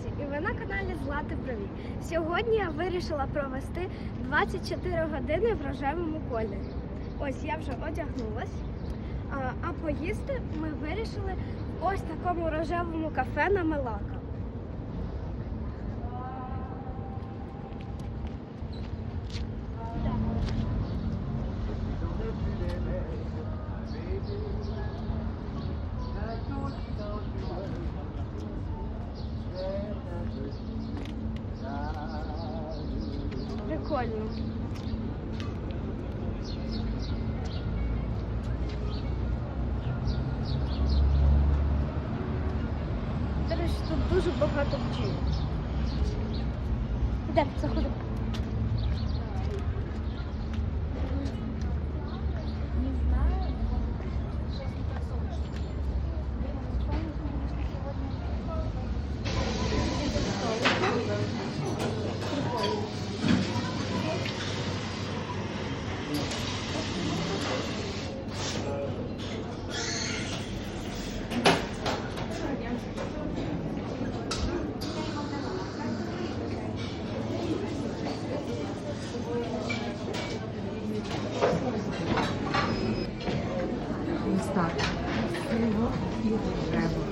друзі, і ви на каналі Злати Праві. Сьогодні я вирішила провести 24 години в рожевому кольорі. Ось я вже одягнулась. А, поїсти ми вирішили ось такому рожевому кафе на Мелака. Прикольно. Тут дуже багато бджіл. Де, заходи. Не знаю. Ось так. Красиво і рожево.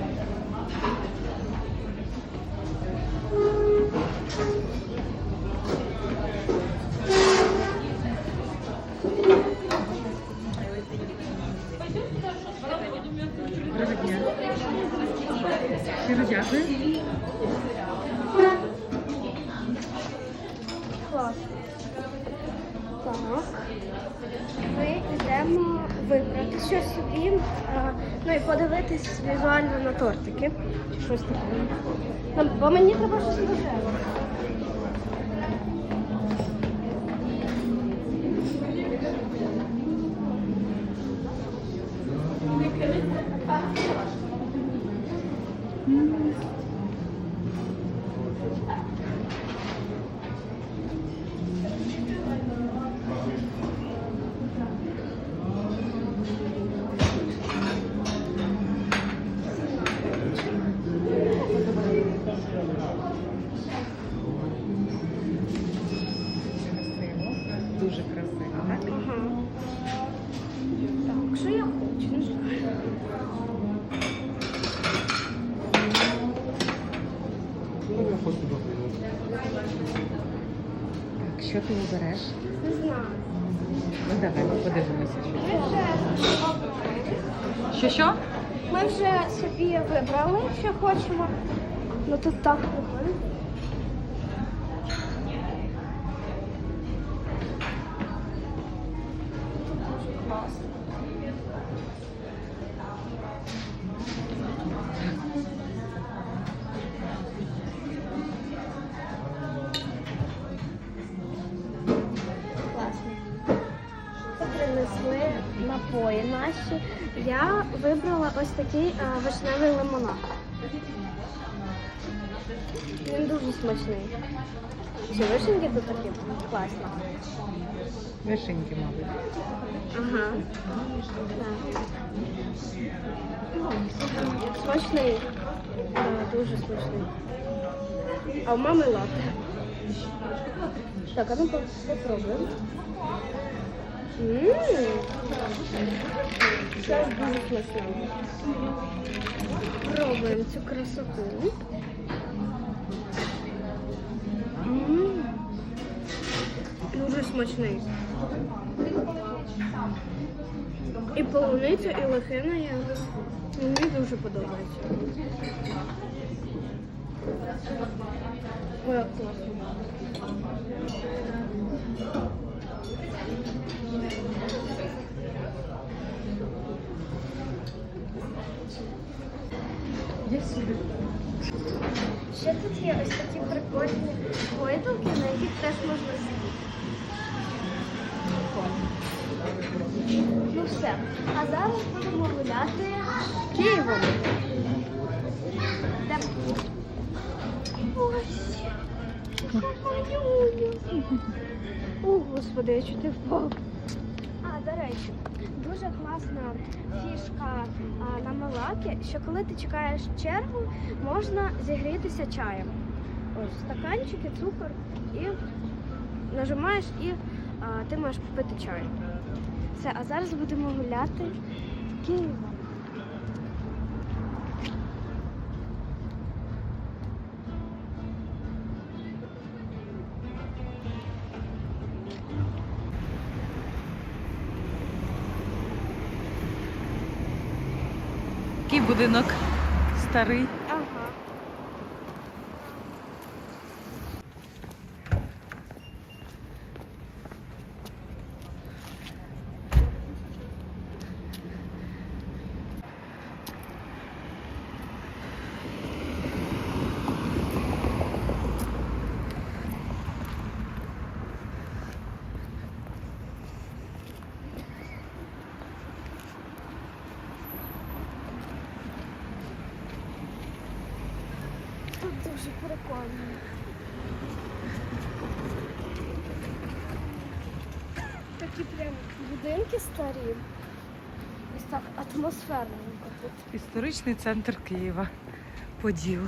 Доброго дня. Щиро дякую. Клас. Так. Ми йдемо вибрати щось собі, ну і подивитись візуально на тортики. Чи щось таке. Бо мені треба щось рожеве. Красиво. Дуже красиво, так? Ага. Так, що я хочу? Не знаю. Так, що ти вибереш? Не знаю. Ну давай подивимося. Ми вже, Що що? ми вже собі вибрали, що хочемо. Ну тут так прикольно. Я вибрала ось такий вишневий лимонад. Він дуже смачний. Чи вишеньки тут такі класні? Вишеньки, мабуть. Ага. Так. Смачний. Да, дуже смачний. А в мами латте. Так, а по- попробуємо. Це дуже смачно. Пробуємо цю красоту. Дуже смачний. І полуниця, і лохина є. Мені дуже подобається. Ой, як класно. Ще тут є ось такі прикольні гойдалки, на яких теж можна сидіти. Ну все. А зараз будемо гуляти Києвом. Ось. О, господи, я чути впав. А до речі, дуже класна фішка а, на Малакі, що коли ти чекаєш чергу, можна зігрітися чаєм. Ось стаканчики, цукор і нажимаєш і а, ти можеш попити чаю. Все, а зараз будемо гуляти Києвом. Який будинок старий. Ага. Тут дуже прикольно. Такі прям будинки старі. Ось так атмосферненько тут. Історичний центр Києва. Поділ.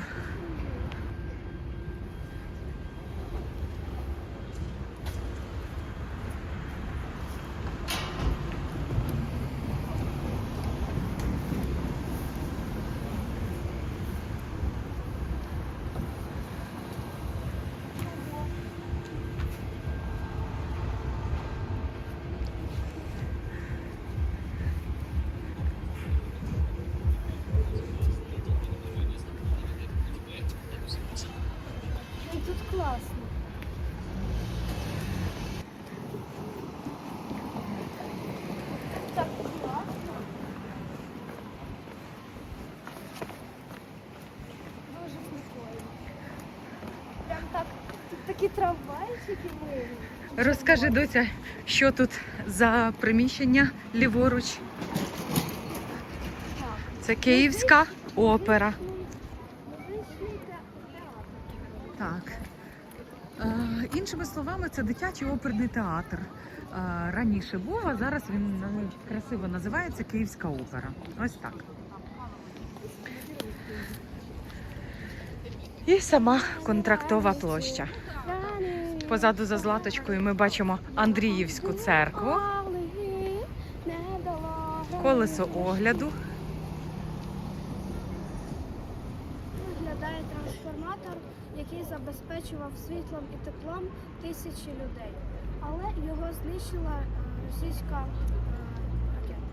Трамвайчики милі. Розкажи, доця, що тут за приміщення ліворуч? Це Київська опера. Так. Е, іншими словами, це дитячий оперний театр. Е, раніше був, а зараз він е, красиво називається Київська опера. Ось так. І сама контрактова площа. Позаду за Златочкою ми бачимо Андріївську церкву, колесо огляду. Виглядає трансформатор, який забезпечував світлом і теплом тисячі людей. Але його знищила е, російська е, ракета.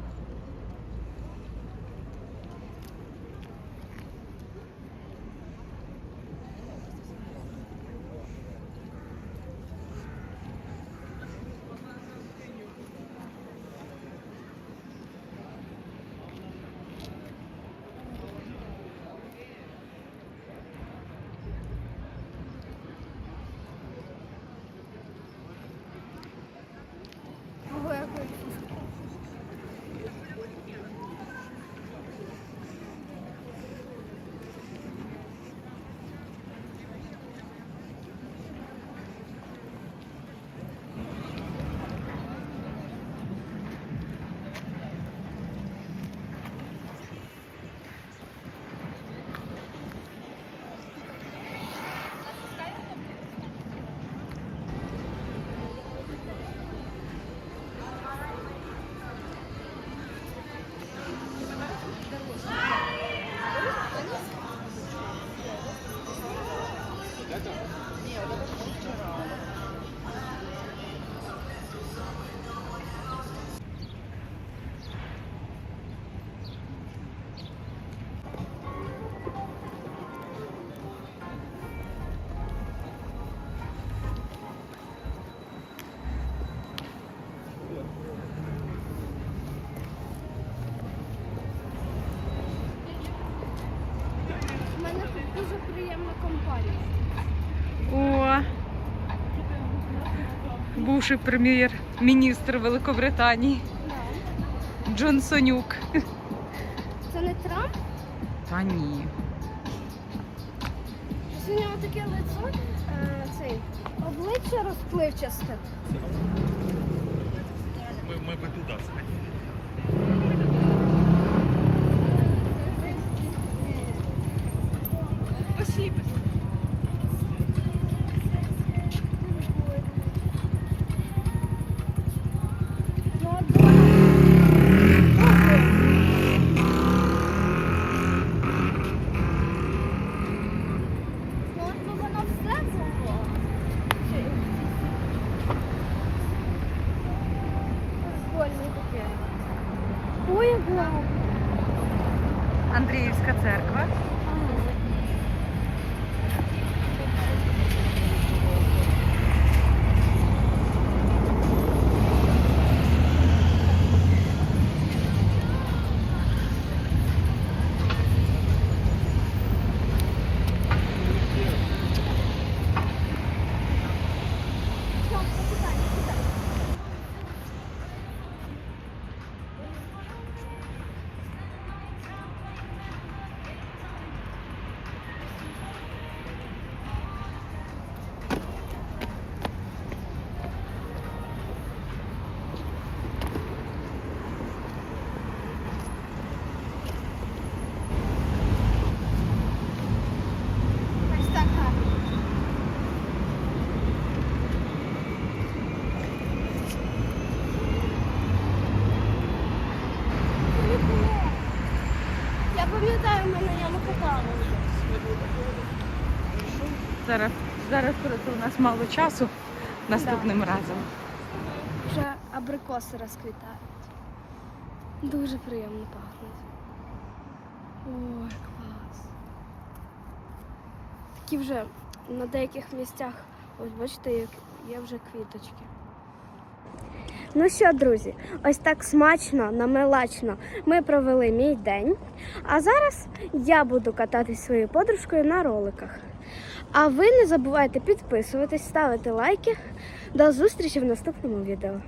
Ого, який. приємна компанія. О, бувший прем'єр-міністр Великобританії Да. Джонсонюк. Це не Трамп? Та ні. Ось у нього таке лицо, е, цей, обличчя розпливчасте. мы, мы бы туда сходили. please. Я пам'ятаю, в мене я не катала. Зараз, зараз просто у нас мало часу наступним разом. Вже абрикоси розквітають. Дуже приємно пахнуть. Ой, клас. Такі вже на деяких місцях, ось бачите, як є вже квіточки. Ну що, друзі, ось так смачно, намелачно ми провели мій день. А зараз я буду кататись своєю подружкою на роликах. А ви не забувайте підписуватись, ставити лайки. До зустрічі в наступному відео.